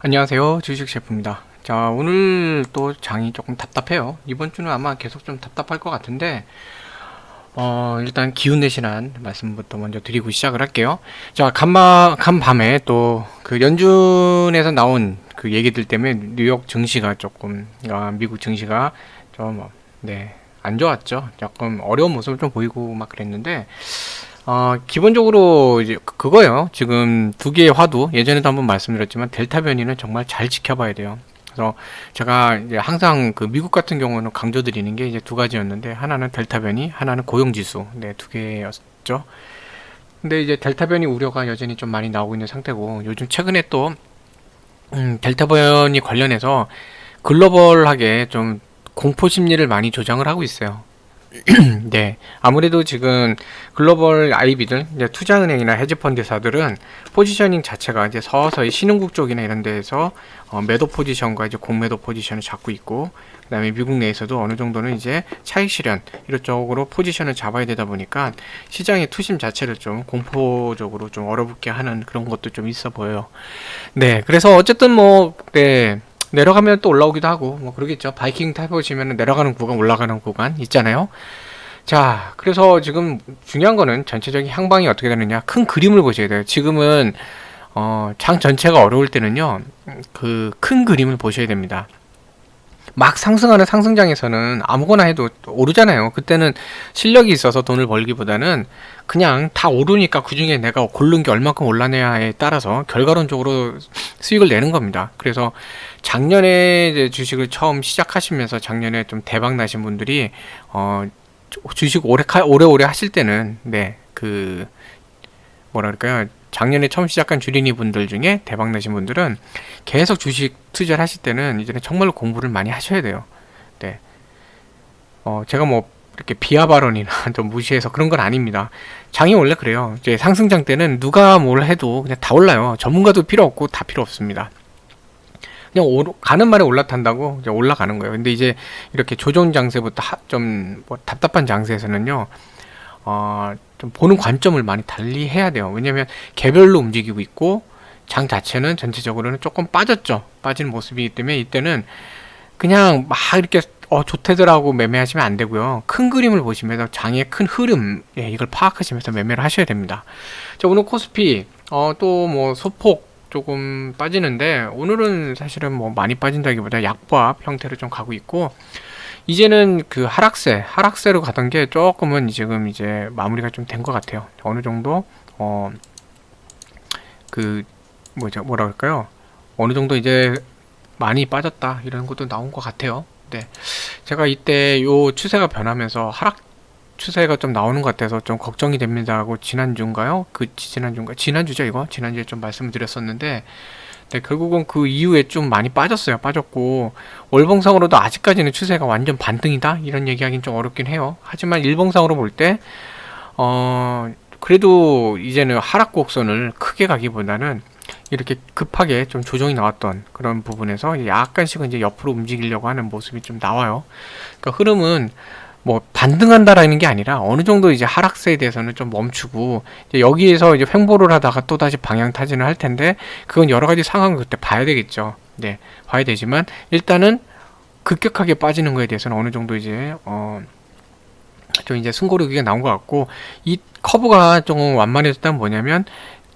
안녕하세요. 주식 셰프입니다. 자, 오늘 또 장이 조금 답답해요. 이번 주는 아마 계속 좀 답답할 것 같은데, 어, 일단 기운 내신한 말씀부터 먼저 드리고 시작을 할게요. 자, 간마, 간밤에 또 그 연준에서 나온 그 얘기들 때문에 뉴욕 증시가 조금, 아, 미국 증시가 좀, 네, 안 좋았죠. 조금 어려운 모습을 좀 보이고 막 그랬는데, 어, 기본적으로 이제 그- 그거예요. 지금 두 개의 화두 예전에도 한번 말씀드렸지만 델타 변이는 정말 잘 지켜봐야 돼요. 그래서 제가 이제 항상 그 미국 같은 경우는 강조드리는 게 이제 두 가지였는데 하나는 델타 변이, 하나는 고용 지수. 네, 두 개였죠. 근데 이제 델타 변이 우려가 여전히 좀 많이 나오고 있는 상태고 요즘 최근에 또 음, 델타 변이 관련해서 글로벌하게 좀 공포 심리를 많이 조장을 하고 있어요. 네. 아무래도 지금 글로벌 IB들, 이제 투자은행이나 헤지펀드사들은 포지셔닝 자체가 이제 서서히 신흥국 쪽이나 이런 데에서 어, 매도 포지션과 이제 공매도 포지션을 잡고 있고, 그 다음에 미국 내에서도 어느 정도는 이제 차익 실현, 이런 쪽으로 포지션을 잡아야 되다 보니까 시장의 투심 자체를 좀 공포적으로 좀 얼어붙게 하는 그런 것도 좀 있어 보여요. 네. 그래서 어쨌든 뭐, 네. 내려가면 또 올라오기도 하고 뭐 그러겠죠. 바이킹 타보시면 내려가는 구간 올라가는 구간 있잖아요. 자, 그래서 지금 중요한 거는 전체적인 향방이 어떻게 되느냐 큰 그림을 보셔야 돼요. 지금은 어, 장 전체가 어려울 때는요 그 큰 그림을 보셔야 됩니다. 막 상승하는 상승장에서는 아무거나 해도 오르잖아요. 그때는 실력이 있어서 돈을 벌기보다는 그냥 다 오르니까 그 중에 내가 고른 게 얼마큼 올라내야에 따라서 결과론적으로 수익을 내는 겁니다. 그래서 작년에 이제 주식을 처음 시작하시면서 작년에 좀 대박 나신 분들이 어 주식 오래 카- 오래오래 하실 때는 네그 뭐라 그럴까요? 작년에 처음 시작한 주린이 분들 중에 대박 나신 분들은 계속 주식 투자를 하실 때는 이제는 정말로 공부를 많이 하셔야 돼요. 네. 어 제가 뭐 이렇게 비하 발언이나 좀 무시해서 그런 건 아닙니다. 장이 원래 그래요. 이제 상승장 때는 누가 뭘 해도 그냥 다 올라요. 전문가도 필요 없고 다 필요 없습니다. 그냥 오르, 가는 말에 올라탄다고 이제 올라가는 거예요. 근데 이제 이렇게 조정 장세부터 좀뭐 답답한 장세에서는요, 어, 좀 보는 관점을 많이 달리 해야 돼요. 왜냐면 개별로 움직이고 있고 장 자체는 전체적으로는 조금 빠졌죠. 빠지는 모습이기 때문에 이때는 그냥 막 이렇게 어 좋대더라고 매매하시면 안 되고요. 큰 그림을 보시면서 장의 큰 흐름 예, 이걸 파악하시면서 매매를 하셔야 됩니다. 자 오늘 코스피 어 또 뭐 소폭 조금 빠지는데 오늘은 사실은 뭐 많이 빠진다기보다 약보합 형태로 좀 가고 있고 이제는 그 하락세 하락세로 가던 게 조금은 지금 이제 마무리가 좀 된 것 같아요. 어느 정도 어 그 뭐죠 뭐라 그럴까요? 어느 정도 이제 많이 빠졌다 이런 것도 나온 것 같아요. 네, 제가 이때 요 추세가 변하면서 하락 추세가 좀 나오는 것 같아서 좀 걱정이 됩니다 하고 지난주인가요? 그 지난주인가? 지난주죠 이거? 지난주에 좀 말씀을 드렸었는데 네, 결국은 그 이후에 좀 많이 빠졌어요. 빠졌고 월봉상으로도 아직까지는 추세가 완전 반등이다 이런 얘기하기는 좀 어렵긴 해요. 하지만 일봉상으로 볼 때 어, 그래도 이제는 하락 곡선을 크게 가기보다는 이렇게 급하게 좀 조정이 나왔던 그런 부분에서 약간씩은 이제 옆으로 움직이려고 하는 모습이 좀 나와요. 그러니까 흐름은 뭐 반등한다라는 게 아니라 어느 정도 이제 하락세에 대해서는 좀 멈추고 이제 여기에서 이제 횡보를 하다가 또 다시 방향 타진을 할 텐데 그건 여러 가지 상황을 그때 봐야 되겠죠. 네, 봐야 되지만 일단은 급격하게 빠지는 거에 대해서는 어느 정도 이제 어. 좀 이제 승고르기가 나온 것 같고 이 커브가 좀 완만해졌다는 뭐냐면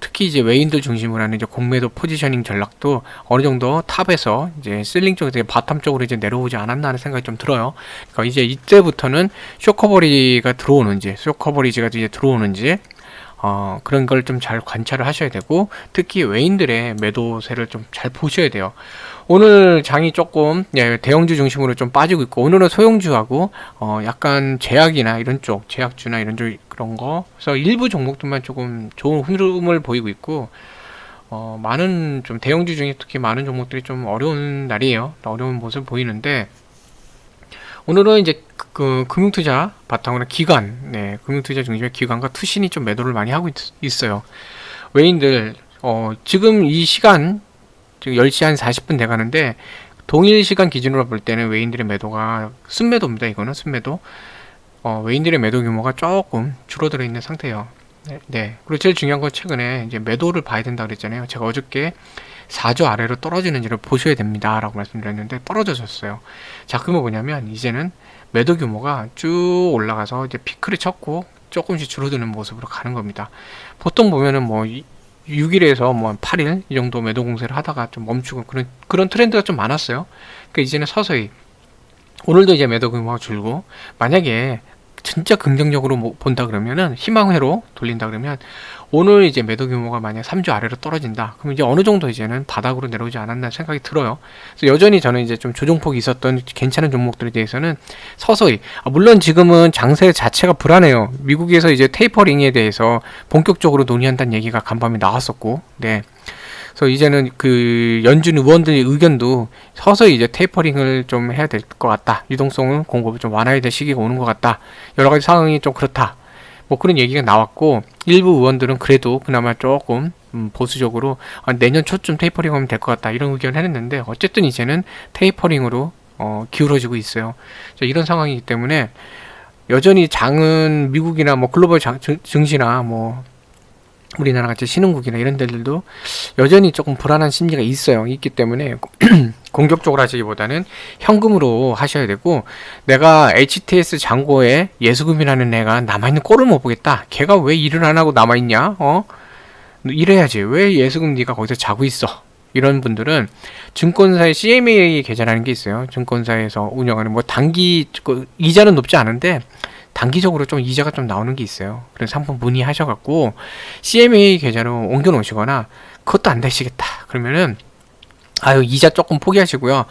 특히 이제 외인들 중심으로 하는 이제 공매도 포지셔닝 전략도 어느 정도 탑에서 이제 실링 쪽에서 바텀 쪽으로 이제 내려오지 않았나 하는 생각이 좀 들어요. 그러니까 이제 이때부터는 쇼커버리가 들어오는지 쇼커버리지가 이제 들어오는지 어, 그런 걸 좀 잘 관찰을 하셔야 되고 특히 외인들의 매도세를 좀 잘 보셔야 돼요. 오늘 장이 조금 예, 대형주 중심으로 좀 빠지고 있고 오늘은 소형주하고 어, 약간 제약이나 이런 쪽 제약주나 이런 쪽 그런 거 그래서 일부 종목들만 조금 좋은 흐름을 보이고 있고 어, 많은 좀 대형주 중에 특히 많은 종목들이 좀 어려운 날이에요. 어려운 모습 보이는데 오늘은 이제 그, 그 금융투자 바탕으로 기관, 네, 금융투자 중심의 기관과 투신이 좀 매도를 많이 하고 있, 어요 외인들, 어, 지금 이 시간, 지금 10시 한 40분 돼 가는데, 동일 시간 기준으로 볼 때는 외인들의 매도가 순매도입니다. 이거는 순매도. 어, 외인들의 매도 규모가 조금 줄어들어 있는 상태예요. 네, 네. 그리고 제일 중요한 건 최근에 이제 매도를 봐야 된다 그랬잖아요. 제가 어저께 4조 아래로 떨어지는지를 보셔야 됩니다 라고 말씀드렸는데 떨어졌었어요. 자, 그러면 뭐냐면 이제는 매도 규모가 쭉 올라가서 이제 피크를 쳤고 조금씩 줄어드는 모습으로 가는 겁니다. 보통 보면은 뭐 6일에서 뭐 8일 이 정도 매도 공세를 하다가 좀 멈추고 그런 그런 트렌드가 좀 많았어요. 그러니까 이제는 서서히 오늘도 이제 매도 규모가 줄고 만약에 진짜 긍정적으로 뭐 본다 그러면은 희망회로 돌린다 그러면 오늘 이제 매도 규모가 만약 3주 아래로 떨어진다. 그럼 이제 어느 정도 이제는 바닥으로 내려오지 않았나 생각이 들어요. 그래서 여전히 저는 이제 좀 조정폭이 있었던 괜찮은 종목들에 대해서는 서서히 아, 물론 지금은 장세 자체가 불안해요. 미국에서 이제 테이퍼링에 대해서 본격적으로 논의한다는 얘기가 간밤에 나왔었고, 네. 그래서 이제는 그 연준 의원들의 의견도 서서히 이제 테이퍼링을 좀 해야 될 것 같다. 유동성을 공급을 좀 완화해야 될 시기가 오는 것 같다. 여러 가지 상황이 좀 그렇다. 뭐 그런 얘기가 나왔고 일부 의원들은 그래도 그나마 조금 음, 보수적으로 아, 내년 초쯤 테이퍼링 하면 될 것 같다 이런 의견을 했는데 어쨌든 이제는 테이퍼링으로 어, 기울어지고 있어요. 자, 이런 상황이기 때문에 여전히 장은 미국이나 뭐 글로벌 장, 증, 증시나 뭐 우리나라 같이 신흥국이나 이런 데들도 여전히 조금 불안한 심리가 있어요. 있기 때문에 공격적으로 하시기보다는 현금으로 하셔야 되고 내가 HTS 잔고에 예수금이라는 애가 남아있는 꼴을 못 보겠다. 걔가 왜 일을 안 하고 남아있냐? 어? 이래야지. 왜 예수금 네가 거기서 자고 있어? 이런 분들은 증권사의 CMA 계좌라는 게 있어요. 증권사에서 운영하는 뭐 단기 그 이자는 높지 않은데 단기적으로 좀 이자가 좀 나오는 게 있어요. 그래서 한번 문의하셔갖고 CMA 계좌로 옮겨 놓으시거나 그것도 안 되시겠다. 그러면은 아유 이자 조금 포기하시고요.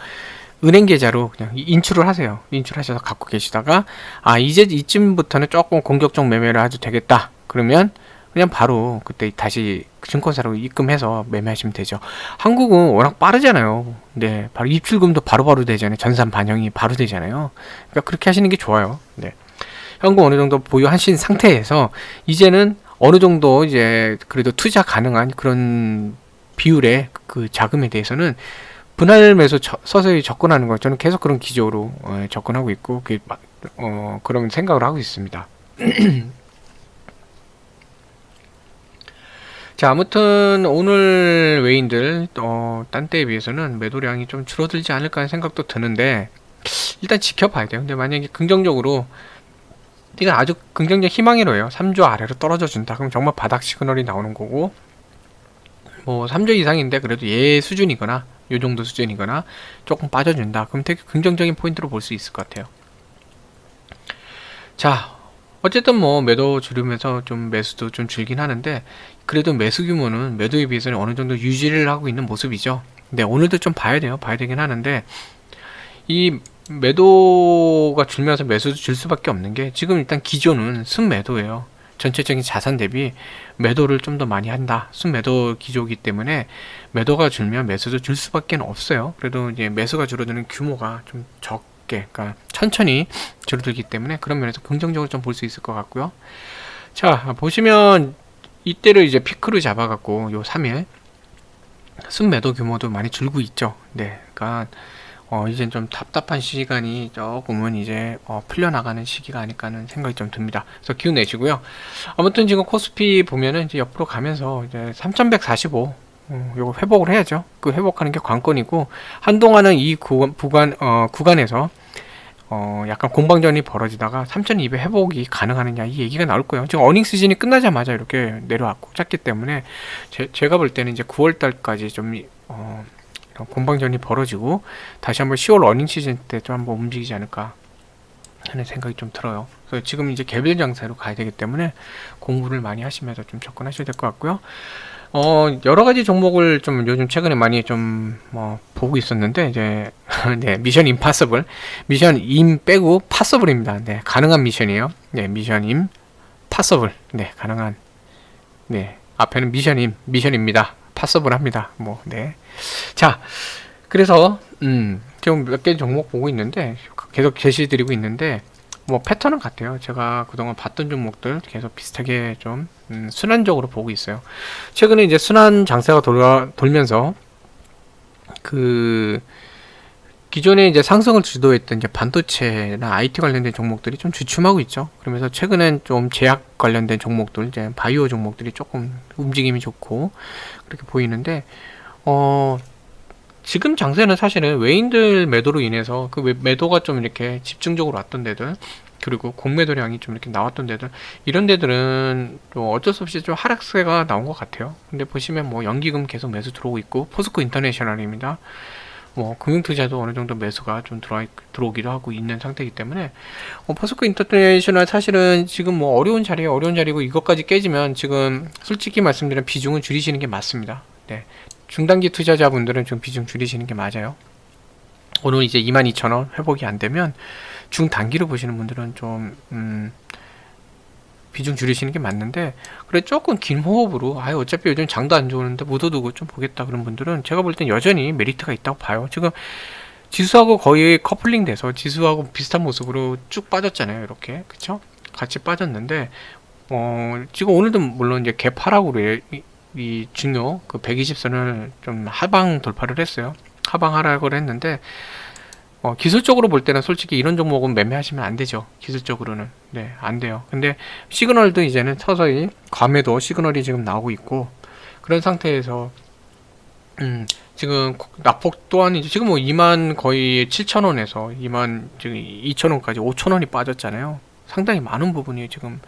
은행 계좌로 그냥 인출을 하세요. 인출하셔서 갖고 계시다가 아 이제 이쯤부터는 조금 공격적 매매를 해도 되겠다. 그러면 그냥 바로 그때 다시 증권사로 입금해서 매매하시면 되죠. 한국은 워낙 빠르잖아요. 네, 바로 입출금도 바로바로 되잖아요. 전산 반영이 바로 되잖아요. 그러니까 그렇게 하시는 게 좋아요. 네. 현금 어느 정도 보유하신 상태에서 이제는 어느 정도 이제 그래도 투자 가능한 그런 비율의 그 자금에 대해서는 분할 매수 서서히 접근하는 거 저는 계속 그런 기조로 어, 접근하고 있고 그, 어, 그런 생각을 하고 있습니다. 자 아무튼 오늘 외인들 어, 딴 때에 비해서는 매도량이 좀 줄어들지 않을까 하는 생각도 드는데 일단 지켜봐야 돼요. 근데 만약에 긍정적으로 이건 아주 긍정적 희망이로요. 3조 아래로 떨어져 준다. 그럼 정말 바닥 시그널이 나오는 거고 뭐 3조 이상인데 그래도 얘 수준이거나 요 정도 수준이거나 조금 빠져준다. 그럼 되게 긍정적인 포인트로 볼 수 있을 것 같아요. 자, 어쨌든 뭐 매도 줄이면서 좀 매수도 좀 줄긴 하는데 그래도 매수 규모는 매도에 비해서는 어느 정도 유지를 하고 있는 모습이죠. 근데 오늘도 좀 봐야 돼요. 봐야 되긴 하는데 이 매도가 줄면서 매수도 줄 수밖에 없는 게 지금 일단 기조는 순매도예요. 전체적인 자산 대비 매도를 좀 더 많이 한다. 순매도 기조이기 때문에 매도가 줄면 매수도 줄 수밖에 없어요. 그래도 이제 매수가 줄어드는 규모가 좀 적게, 그러니까 천천히 줄어들기 때문에 그런 면에서 긍정적으로 좀 볼 수 있을 것 같고요. 자, 보시면 이때를 이제 피크로 잡아갖고 요 3일 순매도 규모도 많이 줄고 있죠. 네, 그러니까 어, 이젠 좀 답답한 시간이 조금은 이제 어, 풀려나가는 시기가 아닐까 하는 생각이 좀 듭니다. 그래서 기운 내시고요. 아무튼 지금 코스피 보면은 이제 옆으로 가면서 이제 3145 어, 요거 회복을 해야죠. 그 회복하는 게 관건이고 한동안은 이 구간, 구간 어, 구간에서 어, 약간 공방전이 벌어지다가 3,200 회복이 가능하느냐 이 얘기가 나올 거예요. 지금 어닝 시즌이 끝나자마자 이렇게 내려왔고 짰기 때문에 제, 가볼 때는 이제 9월 달까지 좀 어, 공방전이 벌어지고 다시 한번 10월 어닝 시즌 때 좀 한번 움직이지 않을까 하는 생각이 좀 들어요. 그래서 지금 이제 개별 장세로 가야 되기 때문에 공부를 많이 하시면서 좀 접근하셔야 될 것 같고요. 어, 여러 가지 종목을 좀 요즘 최근에 많이 좀, 뭐, 보고 있었는데, 이제, 네, 미션 임파서블. 미션 임 빼고 파서블입니다. 네, 가능한 미션이에요. 네, 미션 임 파서블. 네, 가능한. 네, 앞에는 미션 임, 미션입니다. 파서블 합니다. 뭐, 네. 자, 그래서 음, 지금 몇 개 종목 보고 있는데 계속 제시 드리고 있는데 뭐 패턴은 같아요. 제가 그동안 봤던 종목들 계속 비슷하게 좀 음, 순환적으로 보고 있어요. 최근에 이제 순환 장세가 돌아, 돌면서 그 기존에 이제 상승을 주도했던 이제 반도체나 IT 관련된 종목들이 좀 주춤하고 있죠. 그러면서 최근엔 좀 제약 관련된 종목들, 이제 바이오 종목들이 조금 움직임이 좋고 그렇게 보이는데, 어, 지금 장세는 사실은 외인들 매도로 인해서 그 매- 매도가 좀 이렇게 집중적으로 왔던 데들, 그리고 공매도량이 좀 이렇게 나왔던 데들, 이런 데들은 좀 어쩔 수 없이 좀 하락세가 나온 것 같아요. 근데 보시면 뭐 연기금 계속 매수 들어오고 있고, 포스코 인터내셔널입니다. 뭐 금융투자도 어느 정도 매수가 좀 들어와, 들어오기도 하고 있는 상태이기 때문에 어, 포스코 인터내셔널 사실은 지금 뭐 어려운 자리에 어려운 자리고 이것까지 깨지면 지금 솔직히 말씀드리면 비중은 줄이시는 게 맞습니다. 네. 중단기 투자자분들은 좀 비중 줄이시는 게 맞아요. 오늘 이제 22,000원 회복이 안 되면 중단기로 보시는 분들은 좀 음, 비중 줄이시는 게 맞는데 그래 조금 긴 호흡으로 아유 어차피 요즘 장도 안 좋은데 묻어두고 좀 보겠다 그런 분들은 제가 볼 땐 여전히 메리트가 있다고 봐요. 지금 지수하고 거의 커플링 돼서 지수하고 비슷한 모습으로 쭉 빠졌잖아요. 이렇게 그쵸? 같이 빠졌는데 어 지금 오늘도 물론 이제 개파락으로 이, 이 중요 그 120선을 좀 하방 돌파를 했어요. 하방 하락을 했는데 어, 기술적으로 볼 때는 솔직히 이런 종목은 매매하시면 안 되죠. 기술적으로는. 네, 안 돼요. 근데 시그널도 이제는 서서히 과매도 시그널이 지금 나오고 있고 그런 상태에서 음, 지금 낙폭 또한 이제 지금 뭐 2만 거의 7천 원에서 2만 지금 2천 원까지 5천 원이 빠졌잖아요. 상당히 많은 부분이 지금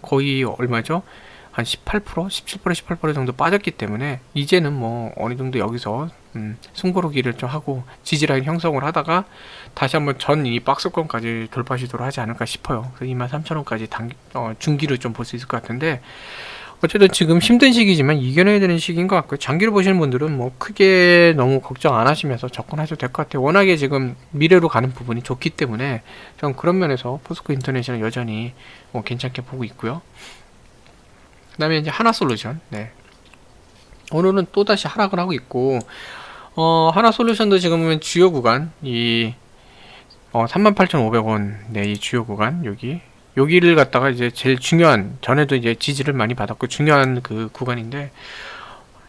거의 얼마죠? 한 18%, 17%, 18% 정도 빠졌기 때문에 이제는 뭐 어느 정도 여기서 음, 숨고르기를 좀 하고 지지라인 형성을 하다가 다시 한번 전 이 박스권까지 돌파 시도를 하지 않을까 싶어요. 그래서 23,000원까지 단 어, 중기를 좀 볼 수 있을 것 같은데 어쨌든 지금 힘든 시기지만 이겨내야 되는 시기인 것 같고요. 장기로 보시는 분들은 뭐 크게 너무 걱정 안 하시면서 접근하셔도 될 것 같아요. 워낙에 지금 미래로 가는 부분이 좋기 때문에 전 그런 면에서 포스코 인터넷은 여전히 뭐 괜찮게 보고 있고요. 그 다음에 이제 하나 솔루션. 네. 오늘은 또 다시 하락을 하고 있고 어, 하나 솔루션도 지금 보면 주요 구간 이 어, 38,500원 네, 이 주요 구간 여기 여기를 갖다가 이제 제일 중요한 전에도 이제 지지를 많이 받았고 중요한 그 구간인데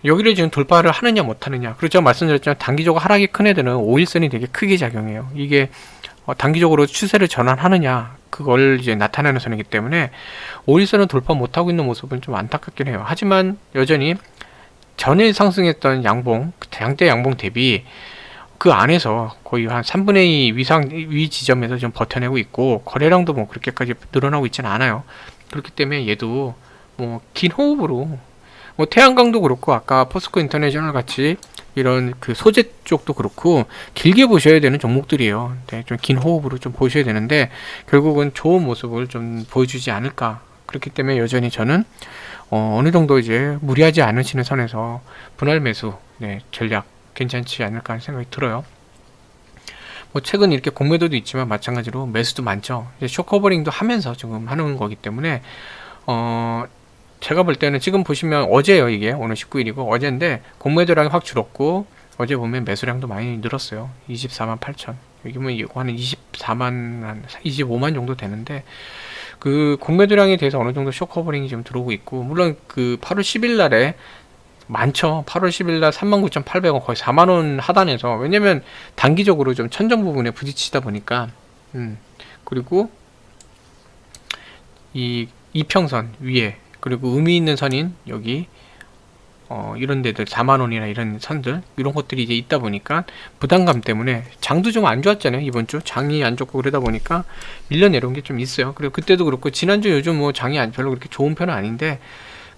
여기를 지금 돌파를 하느냐 못 하느냐 그렇죠 말씀드렸지만 단기적으로 하락이 큰 애들은 5일선이 되게 크게 작용해요 이게 어, 단기적으로 추세를 전환하느냐 그걸 이제 나타내는 선이기 때문에 5일선을 돌파 못하고 있는 모습은 좀 안타깝긴 해요 하지만 여전히 전에 상승했던 양봉 양대 양봉 대비 그 안에서 거의 한 3분의 2 위상 위 지점에서 좀 버텨내고 있고 거래량도 뭐 그렇게까지 늘어나고 있지는 않아요. 그렇기 때문에 얘도 뭐 긴 호흡으로 뭐 태양광도 그렇고 아까 포스코 인터내셔널 같이 이런 그 소재 쪽도 그렇고 길게 보셔야 되는 종목들이에요. 네, 좀긴 호흡으로 좀 보셔야 되는데 결국은 좋은 모습을 좀 보여주지 않을까. 그렇기 때문에 여전히 저는 어, 어느 정도 이제 무리하지 않으시는 선에서 분할 매수 네, 전략 괜찮지 않을까 하는 생각이 들어요. 뭐 최근 이렇게 공매도도 있지만 마찬가지로 매수도 많죠. 이제 쇼커버링도 하면서 지금 하는 거기 때문에 어 제가 볼 때는 지금 보시면 어제요 이게 오늘 19일이고 어제인데 공매도량이 확 줄었고 어제 보면 매수량도 많이 늘었어요. 24만 8천. 여기 뭐 이거 한 24만 한 25만 정도 되는데 그 공매도량에 대해서 어느 정도 쇼커버링이 좀 들어오고 있고 물론 그 8월 10일 날에 많죠. 8월 10일 날 39,800원 거의 4만 원 하단에서 왜냐면 단기적으로 좀 천정 부분에 부딪히다 보니까 음. 그리고 이 이평선 위에 그리고 의미 있는 선인 여기 어, 이런 데들 4만 원이나 이런 선들 이런 것들이 이제 있다 보니까 부담감 때문에 장도 좀 안 좋았잖아요 이번 주. 장이 안 좋고 그러다 보니까 밀려 내려온 게 좀 있어요. 그리고 그때도 그렇고 지난주 요즘 뭐 장이 안 별로 그렇게 좋은 편은 아닌데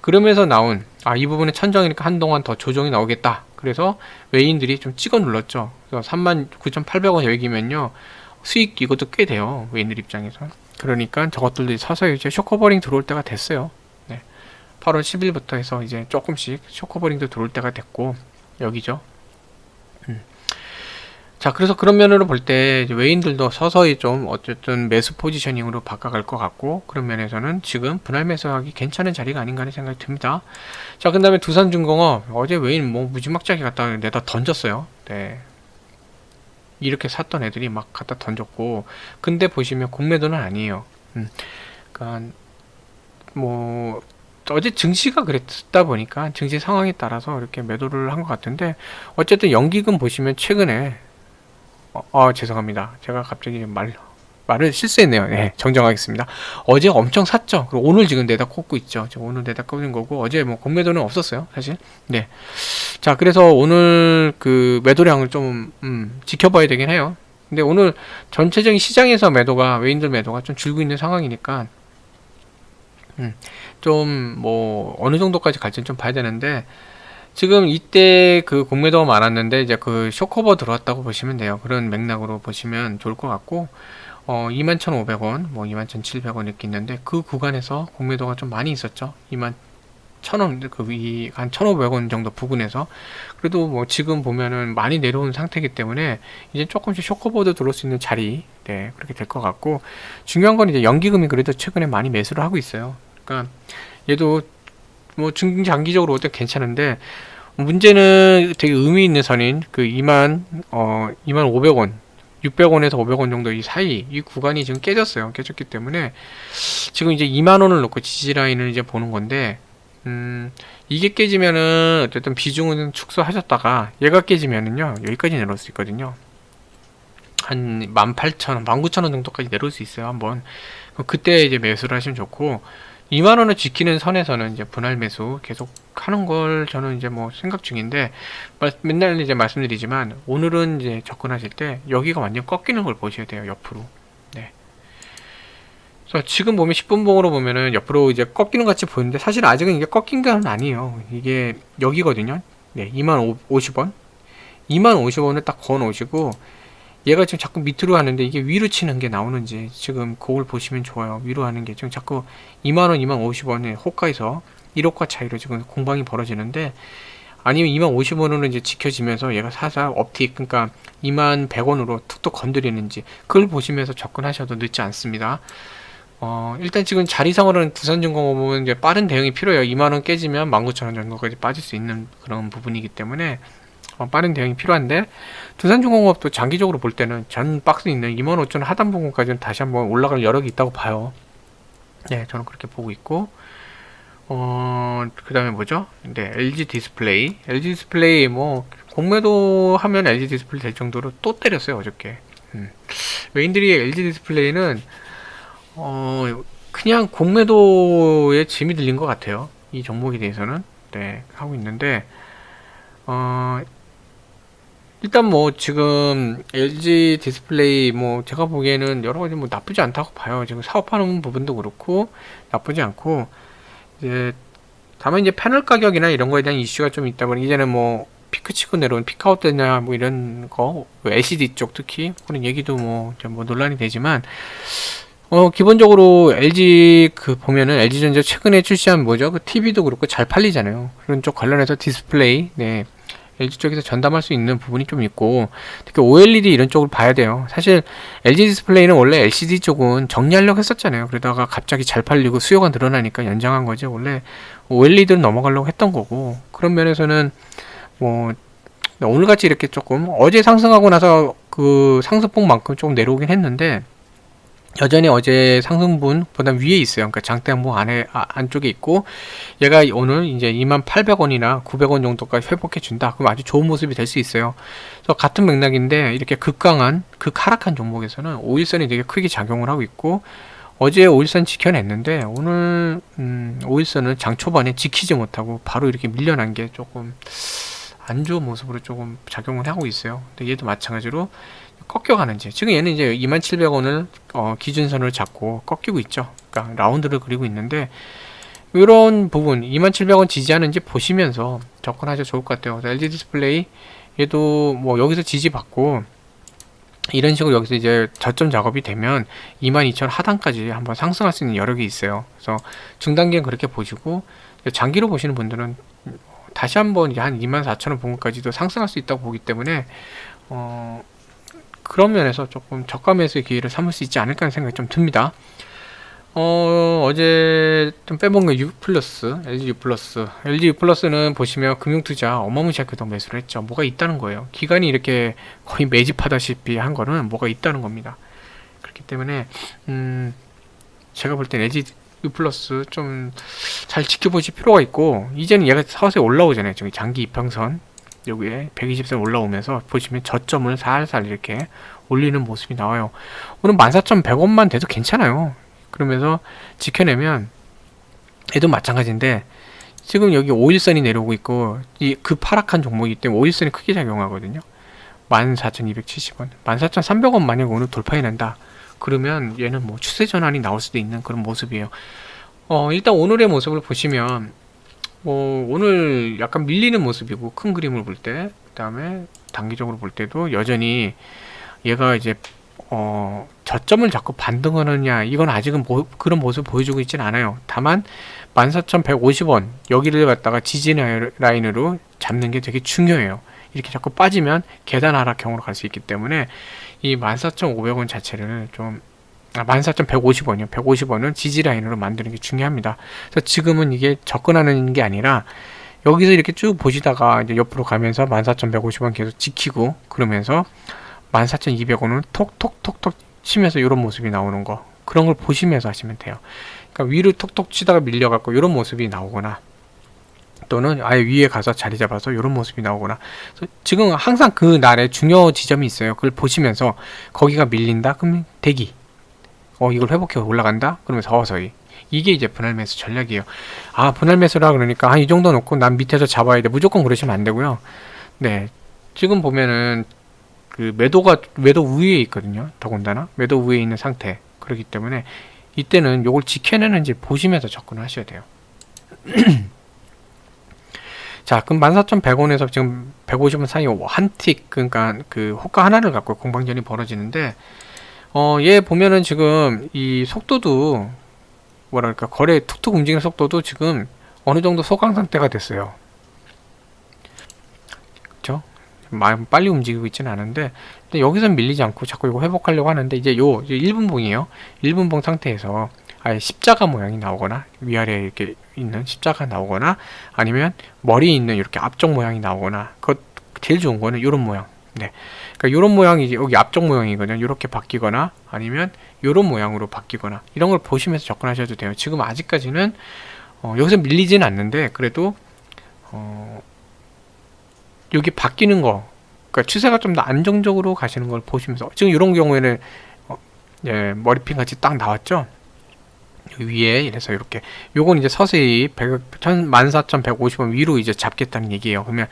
그러면서 나온 아 이 부분에 천정이니까 한동안 더 조정이 나오겠다. 그래서 외인들이 좀 찍어 눌렀죠. 그래서 39,800원 여기면요. 수익 이것도 꽤 돼요 외인들 입장에서. 그러니까 저것들도 서서히 이제 쇼커버링 들어올 때가 됐어요 8월 10일부터 해서 이제 조금씩 쇼커버링도 들어올 때가 됐고 여기죠. 음. 자 그래서 그런 면으로 볼 때 외인들도 서서히 좀 어쨌든 매수 포지셔닝으로 바꿔갈 것 같고 그런 면에서는 지금 분할 매수하기 괜찮은 자리가 아닌가 하는 생각이 듭니다. 자 그 다음에 두산중공업 어제 외인 뭐 무지막지하게 갖다 내다 던졌어요. 네. 이렇게 샀던 애들이 막 갖다 던졌고 근데 보시면 공매도는 아니에요. 음. 그러니까 뭐 어제 증시가 그랬다 보니까 증시 상황에 따라서 이렇게 매도를 한 것 같은데 어쨌든 연기금 보시면 최근에 어, 어, 죄송합니다. 제가 갑자기 말 말을 실수했네요. 네, 정정하겠습니다. 어제 엄청 샀죠. 그리고 오늘 지금 내다 꽂고 있죠. 오늘 내다 꽂은 거고 어제 뭐 공매도는 없었어요, 사실. 네. 자, 그래서 오늘 그 매도량을 좀 음, 지켜봐야 되긴 해요. 근데 오늘 전체적인 시장에서 매도가 외인들 매도가 좀 줄고 있는 상황이니까 음, 좀 뭐 어느 정도까지 갈지는 좀 봐야 되는데 지금 이때 그 공매도가 많았는데 이제 그 쇼커버 들어왔다고 보시면 돼요. 그런 맥락으로 보시면 좋을 것 같고 어 21,500원, 뭐 21,700원 이렇게 있는데 그 구간에서 공매도가 좀 많이 있었죠. 2만 1,000원 그한 1,500원 정도 부근에서 그래도 뭐 지금 보면은 많이 내려온 상태이기 때문에 이제 조금씩 쇼커버도 들어올 수 있는 자리 네 그렇게 될 것 같고 중요한 건 이제 연기금이 그래도 최근에 많이 매수를 하고 있어요. 그러니까 얘도 뭐 중장기적으로 볼때 괜찮은데 문제는 되게 의미 있는 선인 그 2만 어 2만 500원 600원에서 500원 정도 이 사이 이 구간이 지금 깨졌어요. 깨졌기 때문에 지금 이제 2만 원을 놓고 지지 라인을 이제 보는 건데 음 이게 깨지면은 어쨌든 비중은 축소하셨다가 얘가 깨지면은요 여기까지 내려올 수 있거든요. 한 18,000원, 19,000원 정도까지 내려올 수 있어요. 한번 그때 이제 매수를 하시면 좋고 2만 원을 지키는 선에서는 이제 분할 매수 계속 하는 걸 저는 이제 뭐 생각 중인데 말- 맨날 이제 말씀드리지만 오늘은 이제 접근하실 때 여기가 완전 꺾이는 걸 보셔야 돼요 옆으로. 네. 그래서 지금 보면 10분 봉으로 보면은 옆으로 이제 꺾이는 것 같이 보이는데 사실 아직은 이게 꺾인 건 아니에요. 이게 여기거든요. 네 2만 50원. 2만 50원을 딱 거어 놓으시고 얘가 지금 자꾸 밑으로 하는데 이게 위로 치는 게 나오는지 지금 그걸 보시면 좋아요. 위로 하는 게 지금 자꾸 2만원, 2만 50원에 호가에서 1호가 차이로 지금 공방이 벌어지는데 아니면 2만 50원으로 이제 지켜지면서 얘가 살살 업틱 그러니까 2만 100원으로 툭툭 건드리는지 그걸 보시면서 접근하셔도 늦지 않습니다. 어, 일단 지금 자리상으로는 두산중공업 보면 이제 빠른 대응이 필요해요. 2만원 깨지면 19,000원 정도까지 빠질 수 있는 그런 부분이기 때문에 어, 빠른 대응이 필요한데 두산중공업도 장기적으로 볼 때는 전 박스 있는 25,000원 하단 부분까지는 다시 한번 올라갈 여력이 있다고 봐요. 네, 저는 그렇게 보고 있고 어, 그 다음에 뭐죠? 네, LG 디스플레이. LG 디스플레이 뭐 공매도 하면 LG 디스플레이 될 정도로 또 때렸어요, 어저께. 음. 외인들이 LG 디스플레이는 어, 그냥 공매도에 짐이 들린 것 같아요. 이 종목에 대해서는. 네, 하고 있는데 어, 일단 뭐 지금 LG 디스플레이 뭐 제가 보기에는 여러 가지 뭐 나쁘지 않다고 봐요. 지금 사업하는 부분도 그렇고 나쁘지 않고 이제 다만 이제 패널 가격이나 이런 거에 대한 이슈가 좀 있다 보니 이제는 뭐 피크 치고 내려온 피크아웃되냐 뭐 이런 거 LCD 쪽 특히 그런 얘기도 뭐 좀 뭐 논란이 되지만 어 기본적으로 LG 그 보면은 LG전자 최근에 출시한 뭐죠 그 TV도 그렇고 잘 팔리잖아요 그런 쪽 관련해서 디스플레이 네 LG 쪽에서 전담할 수 있는 부분이 좀 있고 특히 OLED 이런 쪽을 봐야 돼요. 사실 LG 디스플레이는 원래 LCD 쪽은 정리하려고 했었잖아요. 그러다가 갑자기 잘 팔리고 수요가 늘어나니까 연장한 거지. 원래 OLED는 넘어가려고 했던 거고 그런 면에서는 뭐 오늘같이 이렇게 조금 어제 상승하고 나서 그 상승폭만큼 조금 내려오긴 했는데 여전히 어제 상승분보다 위에 있어요. 그러니까 장대항목 안에 아, 안쪽에 있고 얘가 오늘 이제 2만800원이나 900원 정도까지 회복해 준다. 그럼 아주 좋은 모습이 될 수 있어요. 그래서 같은 맥락인데 이렇게 극강한 극하락한 종목에서는 5일선이 되게 크게 작용을 하고 있고 어제 5일선 지켜냈는데 오늘 음, 5일선은 장 초반에 지키지 못하고 바로 이렇게 밀려난 게 조금 안 좋은 모습으로 조금 작용을 하고 있어요. 근데 얘도 마찬가지로 꺾여가는지 지금 얘는 이제 2700원을 어, 기준선을 잡고 꺾이고 있죠. 그러니까 라운드를 그리고 있는데 이런 부분 2700원 지지하는지 보시면서 접근하셔도 좋을 것 같아요. LG 디스플레이 얘도 뭐 여기서 지지받고 이런 식으로 여기서 이제 저점 작업이 되면 22,000 하단까지 한번 상승할 수 있는 여력이 있어요. 그래서 중단기는 그렇게 보시고 장기로 보시는 분들은 다시 한번 한 24,000원 부분까지도 상승할 수 있다고 보기 때문에 어 그런 면에서 조금 저가 매수의 기회를 삼을 수 있지 않을까 하는 생각이 좀 듭니다. 어, 어제 좀 빼먹은 거 U 플러스, LG U 플러스. LG U 플러스는 보시면 금융투자 어마무시하게 더 매수를 했죠. 뭐가 있다는 거예요. 기간이 이렇게 거의 매집하다시피 한 거는 뭐가 있다는 겁니다. 그렇기 때문에, 음, 제가 볼 땐 LG U 플러스 좀 잘 지켜보실 필요가 있고, 이제는 얘가 서서히 올라오잖아요. 저기 장기 이평선. 여기에 120선 올라오면서 보시면 저점을 살살 이렇게 올리는 모습이 나와요. 오늘 14,100원만 돼도 괜찮아요. 그러면서 지켜내면 얘도 마찬가지인데 지금 여기 5일선이 내려오고 있고 이 그 파락한 종목이기 때문에 5일선이 크게 작용하거든요. 14,270원, 14,300원 만약 오늘 돌파해 낸다. 그러면 얘는 뭐 추세 전환이 나올 수도 있는 그런 모습이에요. 어, 일단 오늘의 모습을 보시면 뭐 오늘 약간 밀리는 모습이고 큰 그림을 볼 때, 그 다음에 단기적으로 볼 때도 여전히 얘가 이제 어, 저점을 자꾸 반등하느냐 이건 아직은 모, 그런 모습 보여주고 있지는 않아요. 다만 14,150원 여기를 갖다가 지지 라인으로 잡는 게 되게 중요해요. 이렇게 자꾸 빠지면 계단 하락형으로 갈 수 있기 때문에 이 14,500원 자체를 좀 아, 14,150원이요. 150원은 지지 라인으로 만드는 게 중요합니다. 그래서 지금은 이게 접근하는 게 아니라 여기서 이렇게 쭉 보시다가 이제 옆으로 가면서 14,150원 계속 지키고 그러면서 14,200원은 톡톡톡톡 치면서 이런 모습이 나오는 거 그런 걸 보시면서 하시면 돼요. 그러니까 위로 톡톡 치다가 밀려갖고 이런 모습이 나오거나 또는 아예 위에 가서 자리 잡아서 이런 모습이 나오거나 지금 항상 그 날에 중요 지점이 있어요. 그걸 보시면서 거기가 밀린다 그러면 대기 어 이걸 회복해 올라간다 그러면 서서히 이게 이제 분할 매수 전략이에요. 아 분할 매수라 그러니까 한이 정도 놓고 난 밑에서 잡아야 돼 무조건 그러시면 안 되고요. 네 지금 보면은 그 매도가 매도 위에 있거든요. 더군다나 매도 위에 있는 상태 그렇기 때문에 이때는 요걸 지켜내는지 보시면서 접근을 하셔야 돼요. 자, 그럼 14,100원에서 지금 150원 사이 한 틱, 그러니까 그 호가 하나를 갖고 공방전이 벌어지는데, 어, 얘 보면은 지금 이 속도도, 뭐랄까, 거래 툭툭 움직이는 속도도 지금 어느 정도 소강 상태가 됐어요. 그쵸? 빨리 움직이고 있지는 않은데, 여기서 밀리지 않고 자꾸 이거 회복하려고 하는데, 이제 요, 이제 1분봉이에요. 1분봉 상태에서 아예 십자가 모양이 나오거나 위아래에 이렇게 있는 십자가 나오거나 아니면 머리에 있는 이렇게 앞쪽 모양이 나오거나 그 제일 좋은 거는 이런 모양. 네. 그러니까 이런 모양이 여기 앞쪽 모양이거든요. 이렇게 바뀌거나 아니면 이런 모양으로 바뀌거나 이런 걸 보시면서 접근하셔도 돼요. 지금 아직까지는 어, 여기서 밀리지는 않는데 그래도 어, 여기 바뀌는 거 그러니까 추세가 좀 더 안정적으로 가시는 걸 보시면서 지금 이런 경우에는 어, 예, 머리핀 같이 딱 나왔죠. 위에 이래서 이렇게 요건 이제 서서히 14,150원 위로 이제 잡겠다는 얘기예요. 그러면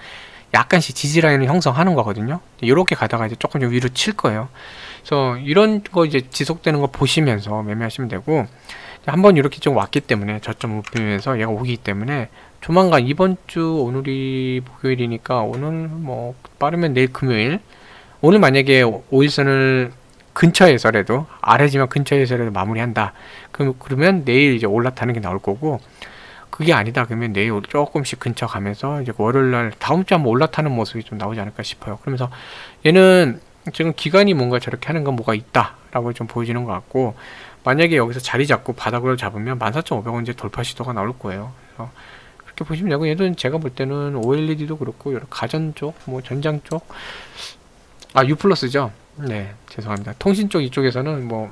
약간씩 지지 라인을 형성하는 거거든요. 이렇게 가다가 이제 조금 좀 위로 칠 거예요. 그래서 이런 거 이제 지속되는 거 보시면서 매매하시면 되고 한번 이렇게 좀 왔기 때문에 저점 높이면서 얘가 오기 때문에 조만간 이번 주 오늘이 목요일이니까 오늘 뭐 빠르면 내일 금요일 오늘 만약에 5일선을 근처에서라도 아래지만 근처에서라도 마무리한다. 그럼 그러면 내일 이제 올라타는 게 나올 거고 그게 아니다 그러면 내일 조금씩 근처 가면서 이제 월요일 날 다음 주 한번 올라타는 모습이 좀 나오지 않을까 싶어요. 그러면서 얘는 지금 기간이 뭔가 저렇게 하는 건 뭐가 있다라고 좀 보여지는 것 같고 만약에 여기서 자리 잡고 바닥으로 잡으면 14,500원 이제 돌파 시도가 나올 거예요. 그래서 그렇게 보시면 되고 얘는 제가 볼 때는 OLED도 그렇고 여러 가전 쪽, 뭐 전장 쪽, 아 U 플러스죠. 네, 죄송합니다. 통신 쪽 이쪽에서는 뭐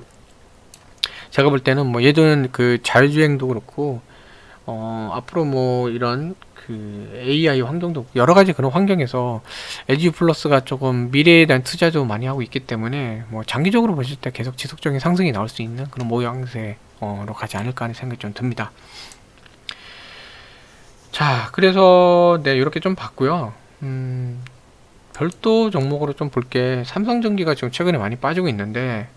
제가 볼 때는 뭐 예전 그 자율주행도 그렇고 어 앞으로 뭐 이런 그 AI 환경도 여러 가지 그런 환경에서 에듀 플러스가 조금 미래에 대한 투자도 많이 하고 있기 때문에 뭐 장기적으로 보실 때 계속 지속적인 상승이 나올 수 있는 그런 모양새로 가지 않을까 하는 생각이 좀 듭니다. 자, 그래서 네 이렇게 좀 봤고요. 음, 별도 종목으로 좀 볼게 삼성전기가 지금 최근에 많이 빠지고 있는데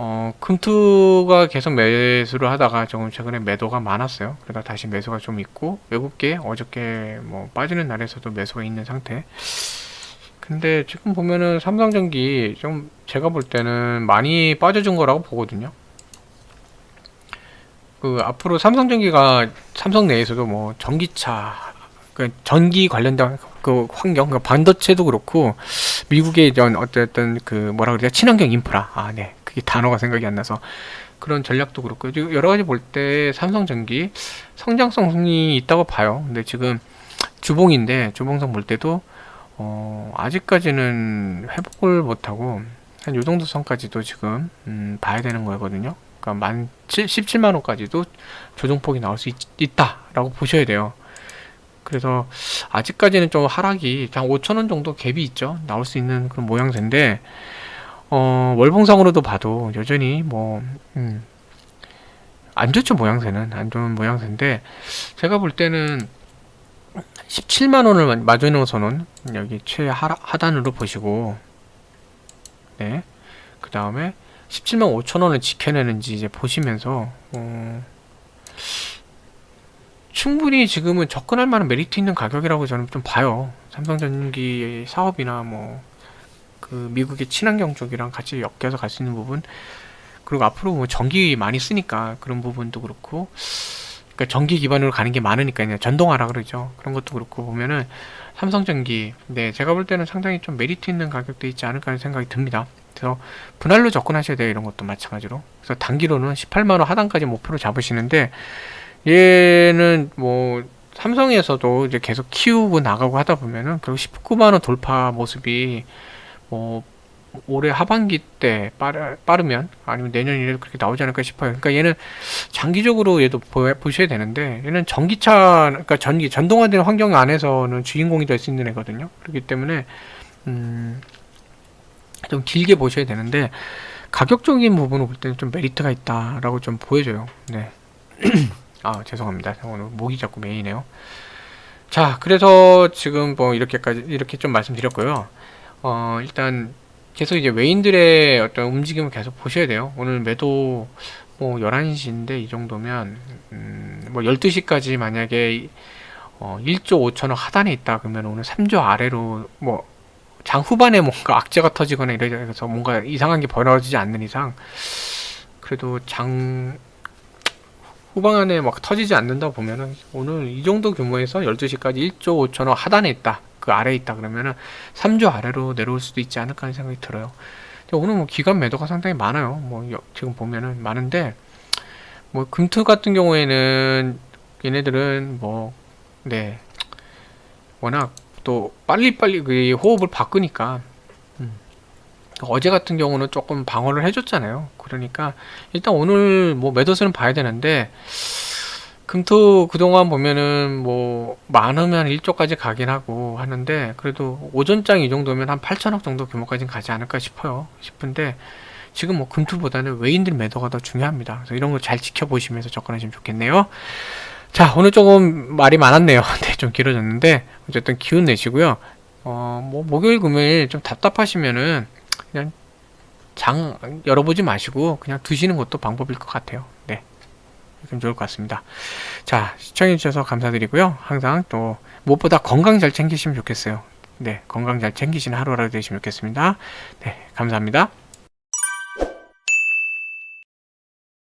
어, 금투가 계속 매수를 하다가 조금 최근에 매도가 많았어요. 그러다 다시 매수가 좀 있고 외국계 어저께 뭐 빠지는 날에서도 매수가 있는 상태. 근데 지금 보면은 삼성전기 좀 제가 볼 때는 많이 빠져준 거라고 보거든요. 그 앞으로 삼성전기가 삼성 내에서도 뭐 전기차 그 전기 관련된 그 환경, 그 반도체도 그렇고 미국의 어쨌든 그 뭐라 그래야 친환경 인프라, 아 네, 그게 단어가 생각이 안 나서 그런 전략도 그렇고 여러 가지 볼 때 삼성전기 성장성이 있다고 봐요. 근데 지금 주봉인데 주봉성 볼 때도 어, 아직까지는 회복을 못하고 한 요 정도 선까지도 지금 음, 봐야 되는 거거든요. 그러니까 만 17만 원까지도 조정폭이 나올 수 있, 있다라고 보셔야 돼요. 그래서 아직까지는 좀 하락이 한 5천 원 정도 갭이 있죠. 나올 수 있는 그런 모양새인데 어, 월봉상으로도 봐도 여전히 뭐 음, 안 좋죠 모양새는 안 좋은 모양새인데 제가 볼 때는 17만 원을 마주해놓고서는 여기 최하단으로 보시고 네. 그 다음에 17만 5천 원을 지켜내는지 이제 보시면서 어, 충분히 지금은 접근할 만한 메리트 있는 가격이라고 저는 좀 봐요. 삼성전기 사업이나 뭐 그 미국의 친환경 쪽이랑 같이 엮여서 갈 수 있는 부분 그리고 앞으로 뭐 전기 많이 쓰니까 그런 부분도 그렇고 그러니까 전기 기반으로 가는 게 많으니까요. 전동화라 그러죠. 그런 것도 그렇고 보면은 삼성전기 네 제가 볼 때는 상당히 좀 메리트 있는 가격도 있지 않을까 하는 생각이 듭니다. 그래서 분할로 접근하셔야 돼요. 이런 것도 마찬가지로. 그래서 단기로는 18만 원 하단까지 목표로 잡으시는데 얘는 뭐 삼성에서도 이제 계속 키우고 나가고 하다 보면은 결국 19만 원 돌파 모습이 뭐 올해 하반기 때 빠르, 빠르 면 아니면 내년이라도 그렇게 나오지 않을까 싶어요. 그러니까 얘는 장기적으로 얘도 보, 보셔야 되는데 얘는 전기차 그러니까 전기 전동화된 환경 안에서는 주인공이 될 수 있는 애거든요. 그렇기 때문에 음, 좀 길게 보셔야 되는데 가격적인 부분을 볼 때는 좀 메리트가 있다라고 좀 보여져요. 네. 아 죄송합니다. 오늘 목이 자꾸 메이네요. 자 그래서 지금 뭐 이렇게까지 이렇게 좀 말씀드렸고요. 어 일단 계속 이제 외인들의 어떤 움직임을 계속 보셔야 돼요. 오늘 매도 뭐 11시인데 이 정도면 음 뭐 12시까지 만약에 어 1조 5천억 하단에 있다 그러면 오늘 3조 아래로 뭐 장 후반에 뭔가 악재가 터지거나 이래서 뭔가 이상한 게 벌어지지 않는 이상 그래도 장 후반에 막 터지지 않는다 보면은 오늘 이 정도 규모에서 12시까지 1조 5천억 하단에 있다. 그 아래에 있다 그러면은 3조 아래로 내려올 수도 있지 않을까 하는 생각이 들어요. 근데 오늘 뭐 기관 매도가 상당히 많아요. 뭐 여- 지금 보면은 많은데 뭐 금투 같은 경우에는 얘네들은 뭐 네. 워낙 또 빨리빨리 그 호흡을 바꾸니까 음. 어제 같은 경우는 조금 방어를 해줬잖아요. 그러니까 일단 오늘 뭐 매도세는 봐야 되는데 금토 그동안 보면은 뭐 많으면 1조까지 가긴 하고 하는데 그래도 오전장 이 정도면 한 8천억 정도 규모까지는 가지 않을까 싶어요. 싶은데 지금 뭐 금투보다는 외인들 매도가 더 중요합니다. 그래서 이런 거 잘 지켜보시면서 접근하시면 좋겠네요. 자, 오늘 조금 말이 많았네요. 네, 좀 길어졌는데 어쨌든 기운 내시고요. 어, 뭐 목요일 금요일 좀 답답하시면은 그냥 장 열어보지 마시고 그냥 두시는 것도 방법일 것 같아요. 네. 그럼 좋을 것 같습니다. 자, 시청해주셔서 감사드리고요. 항상 또 무엇보다 건강 잘 챙기시면 좋겠어요. 네, 건강 잘 챙기시는 하루라도 되시면 좋겠습니다. 네, 감사합니다.